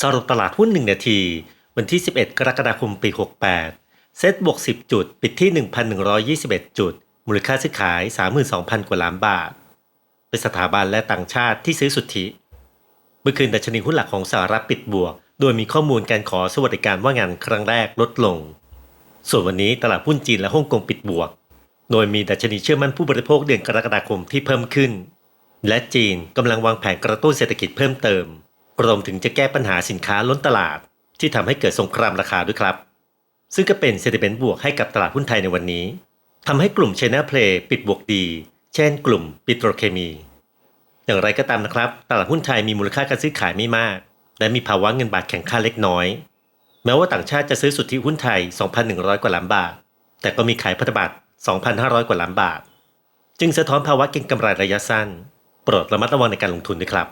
สรุปตลาดหุ้น 1 นาที วันที่ 11 กรกฎาคมปี 68 เซ็ตบวก 10 จุด ปิดที่ 1,121 จุด มูลค่าซื้อขาย 32,000 กว่าล้านบาท เป็นสถาบันและต่างชาติที่ซื้อสุทธิ เมื่อคืนดัชนีหุ้นหลักของสหรัฐปิดบวก โดยมีข้อมูลการขอสวัสดิการว่างงานครั้งแรกลดลง ส่วนวันนี้ตลาดหุ้นจีนและฮ่องกงปิดบวก โดยมีดัชนีเชื่อมั่นผู้บริโภคเดือนกรกฎาคมที่เพิ่มขึ้น และจีนกำลังวางแผนกระตุ้นเศรษฐกิจเพิ่มเติม รวมถึงจะแก้ปัญหาสินค้าล้นตลาด ที่ทำให้เกิดสงครามราคาด้วยครับ ซึ่งก็เป็นเซติเมนต์บวกให้กับตลาดหุ้นไทยในวันนี้ทำให้กลุ่ม China Play ปิดบวกดี เช่นกลุ่มปิโตรเคมี อย่างไรก็ตามนะครับ ตลาดหุ้นไทยมีมูลค่าการซื้อขายไม่มาก และมีภาวะเงินบาทแข็งค่าเล็กน้อย แม้ว่าต่างชาติจะซื้อสุทธิหุ้นไทย 2,100 กว่าล้านบาท แต่ก็มีขายพันธบัตร2,500 กว่าล้านบาท จึงสะท้อนภาวะเก็งกำไรระยะสั้น โปรดระมัดระวังในการลงทุนด้วยครับ